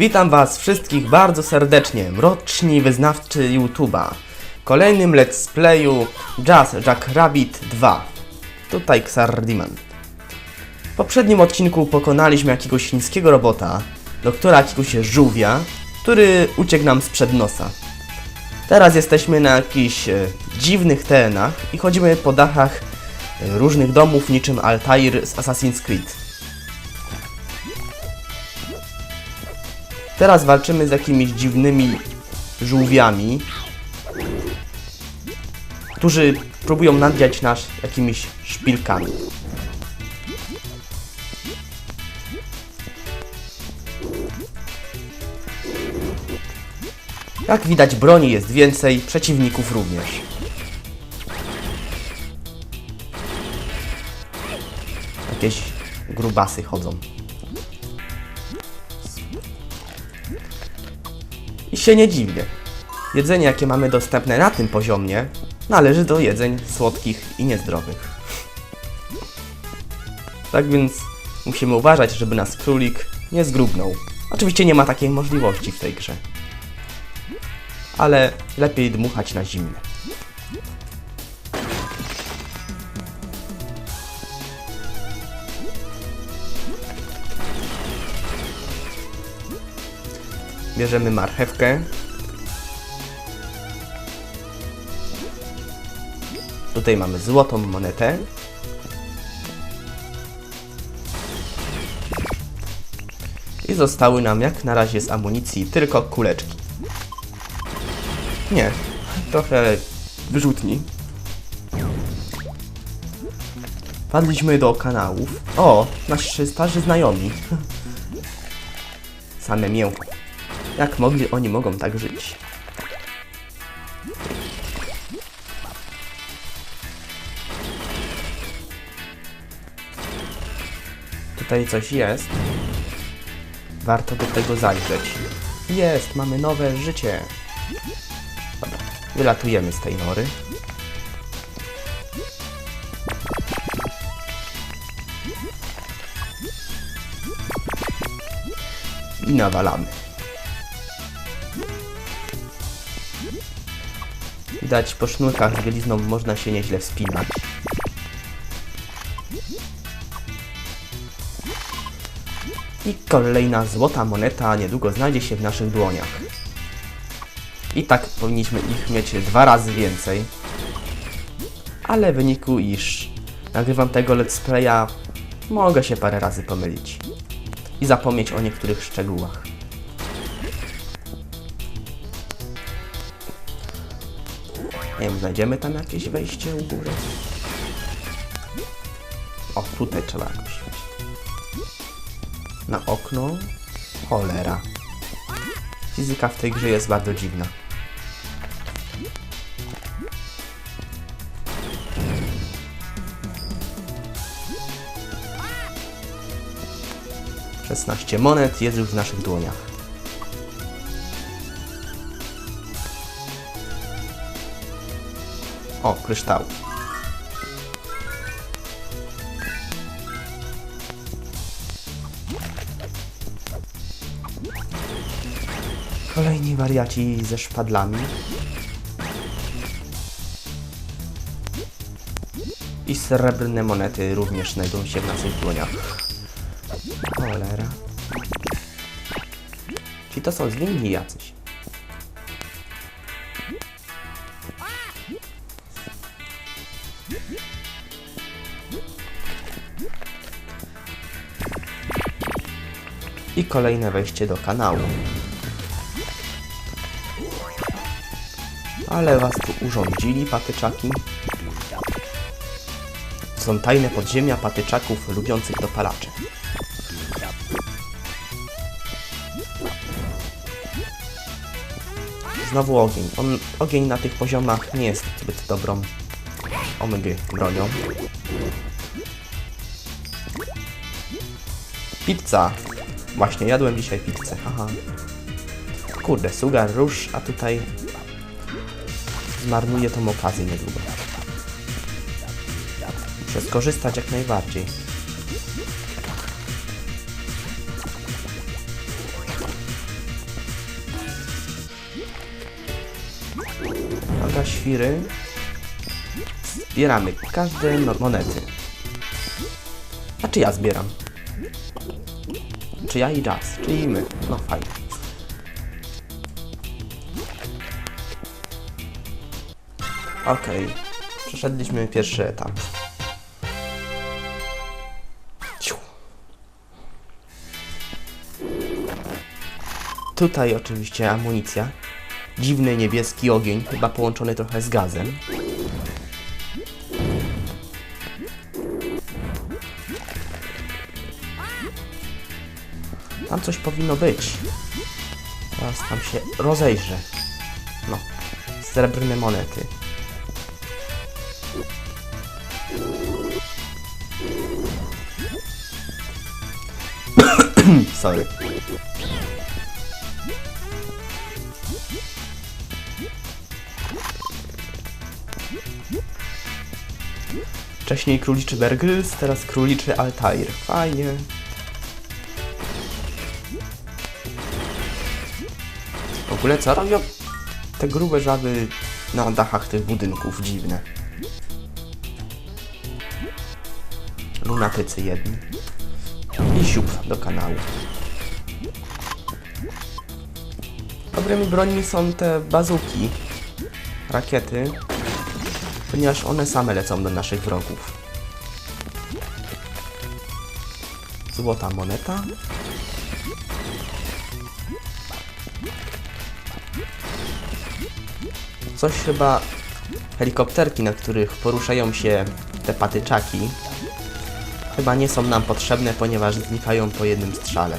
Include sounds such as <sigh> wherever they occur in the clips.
Witam Was wszystkich bardzo serdecznie, mroczni wyznawcy YouTube'a. Kolejnym let's playu Jazz Jack Rabbit 2. Tutaj Xardiman. W poprzednim odcinku pokonaliśmy jakiegoś chińskiego robota, doktora jakiegoś żółwia, który uciekł nam sprzed nosa. Teraz jesteśmy na jakichś e, dziwnych terenach i chodzimy po dachach e, różnych domów niczym Altair z Assassin's Creed. Teraz walczymy z jakimiś dziwnymi żółwiami, którzy próbują nadwiać nas jakimiś szpilkami. Jak widać broni jest więcej, przeciwników również. Jakieś grubasy chodzą. I się nie dziwię. Jedzenie, jakie mamy dostępne na tym poziomie, należy do jedzeń słodkich i niezdrowych. Tak więc musimy uważać, żeby nas królik nie zgrubnął. Oczywiście nie ma takiej możliwości w tej grze. Ale lepiej dmuchać na zimne. Bierzemy marchewkę. Tutaj mamy złotą monetę. I zostały nam jak na razie z amunicji tylko kuleczki. Nie, trochę wyrzutni. Padliśmy do kanałów. O, nasi starzy znajomi. <laughs> Same mięcho. Jak mogli, oni mogą tak żyć. Tutaj coś jest. Warto do tego zajrzeć. Jest, mamy nowe życie. Dobra, wylatujemy z tej nory. I nawalamy. Widać po sznurkach z bielizną można się nieźle wspinać. I kolejna złota moneta niedługo znajdzie się w naszych dłoniach. I tak powinniśmy ich mieć dwa razy więcej. Ale w wyniku iż nagrywam tego let's playa, mogę się parę razy pomylić. I zapomnieć o niektórych szczegółach. Nie znajdziemy tam jakieś wejście u góry? O, tutaj trzeba jakoś wejść. Na okno? Cholera. Fizyka w tej grze jest bardzo dziwna. Szesnaście monet jest już w naszych dłoniach. O, kryształ. Kolejni wariaci ze szpadlami. I srebrne monety również znajdą się w naszych dłoniach. Cholera. Ci to są zwinni jacyś. I kolejne wejście do kanału. Ale was tu urządzili, patyczaki. Są tajne podziemia patyczaków lubiących dopalacze. Znowu ogień. On, ogień na tych poziomach nie jest zbyt dobrą omygy bronią. Pizza. Właśnie, jadłem dzisiaj pizzę, haha. Kurde, sugar rusz, a tutaj... Zmarnuję tą okazję niedługo. Muszę skorzystać jak najbardziej. Dobra, świry. Zbieramy każde monety. Znaczy ja zbieram. Czy ja i Jazz? Czyli my. No fajnie. Okej. Przeszedliśmy pierwszy etap. Tutaj oczywiście amunicja. Dziwny niebieski ogień, chyba połączony trochę z gazem. Tam coś powinno być. Teraz tam się rozejrzę. No. Srebrne monety. <coughs> Sorry. Wcześniej króliczy Bergryls, teraz króliczy Altair. Fajnie. Ogóle co robią te grube żaby na dachach tych budynków? Dziwne. Lunatycy jedni. I siup do kanału. Dobrymi brońmi są te bazuki, rakiety, ponieważ one same lecą do naszych wrogów. Złota moneta. Coś chyba helikopterki, na których poruszają się te patyczaki, chyba nie są nam potrzebne, ponieważ znikają po jednym strzale.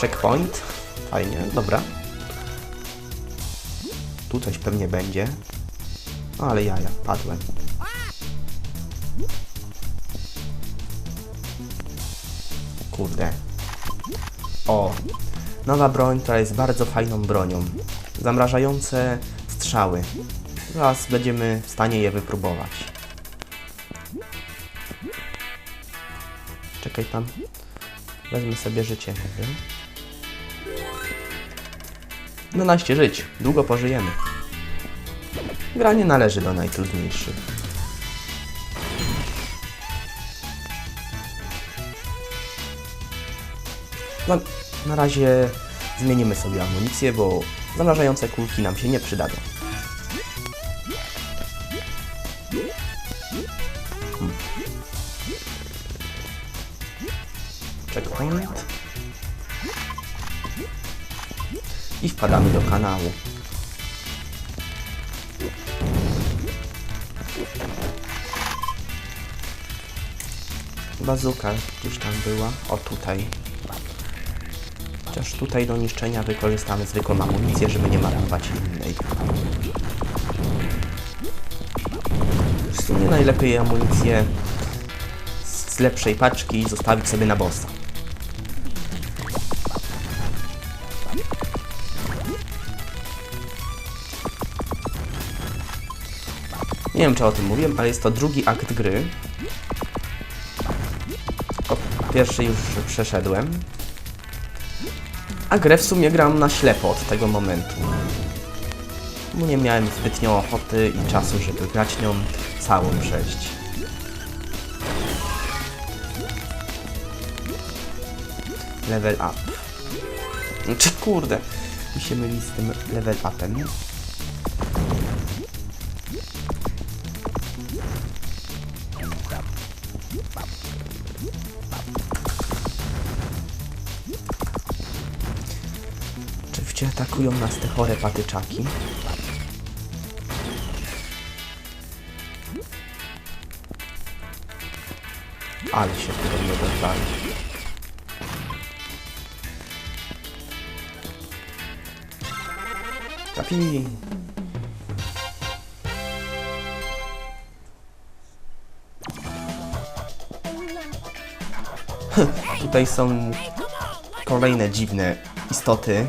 Checkpoint. Fajnie, dobra. Tu coś pewnie będzie. No, ale jaja, padłem. Kurde. O, nowa broń, która jest bardzo fajną bronią. Zamrażające strzały. Zaraz będziemy w stanie je wypróbować. Czekaj tam. Wezmę sobie życie. wiem. 12 żyć. Długo pożyjemy. Gra nie należy do najtrudniejszych. No, na razie zmienimy sobie amunicję, bo zamrażające kulki nam się nie przydadzą. Hmm. Checkpoint. I wpadamy do kanału. Bazuka gdzieś tam była. O tutaj. Chociaż tutaj do niszczenia wykorzystamy zwykłą amunicję, żeby nie marnować innej. W sumie najlepiej amunicję z lepszej paczki zostawić sobie na bossa. Nie wiem, czy o tym mówiłem, ale jest to drugi akt gry. O, pierwszy już przeszedłem. A grę w sumie gram na ślepo od tego momentu. Bo nie miałem zbytnio ochoty i czasu, żeby grać nią całą przejść. Level up. Czy kurde, mi się myli z tym level upem. Oczywiście atakują nas te chore patyczaki. Ale się tutaj odezwali. Trafili. Tutaj są kolejne dziwne istoty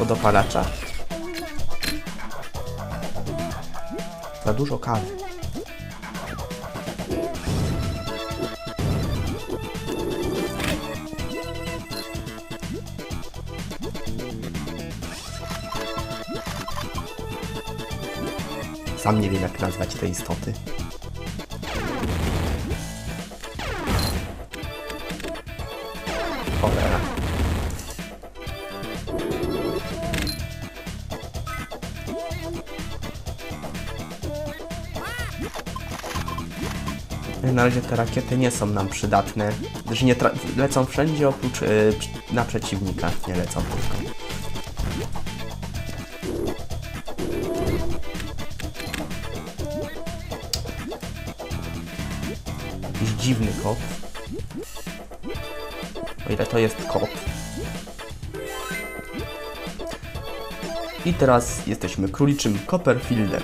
od opalacza? Za dużo kawy. Sam nie wiem jak nazwać te istoty. Na razie te rakiety nie są nam przydatne, gdyż nie lecą wszędzie oprócz y, przy- na przeciwnika, nie lecą tylko. Jakiś dziwny kot. O ile to jest kot. I teraz jesteśmy króliczym Copperfieldem.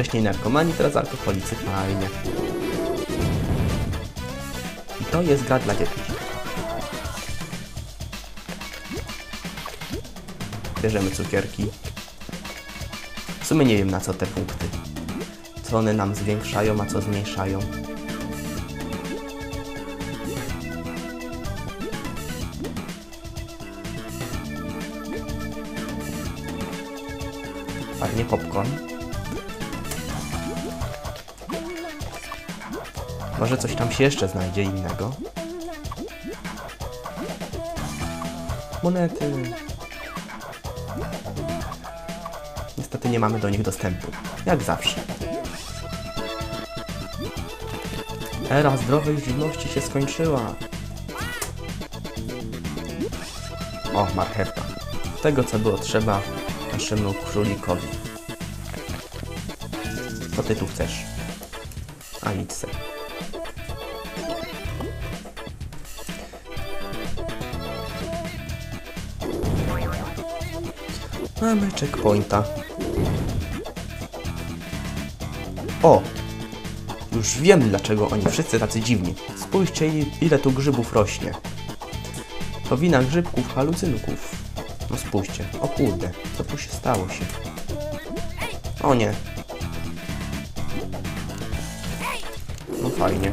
Wcześniej narkomani, teraz alkoholicy. Fajnie. I to jest gra dla dzieci. Bierzemy cukierki. W sumie nie wiem na co te punkty. Co one nam zwiększają, a co zmniejszają. Fajnie popcorn. Może coś tam się jeszcze znajdzie innego. Monety. Niestety nie mamy do nich dostępu. Jak zawsze. Era zdrowej żywności się skończyła. O, marchewka. Tego, co było trzeba naszemu królikowi. Co ty tu chcesz? A idź se. Mamy checkpointa. O! Już wiem, dlaczego oni wszyscy tacy dziwni. Spójrzcie, ile tu grzybów rośnie. To wina grzybków, halucynków. No spójrzcie. O kurde, co tu się stało się? O nie. Fajnie.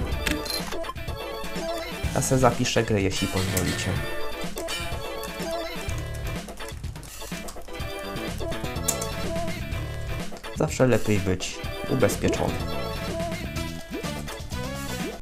Ja zapiszę grę, jeśli pozwolicie. Zawsze lepiej być ubezpieczony.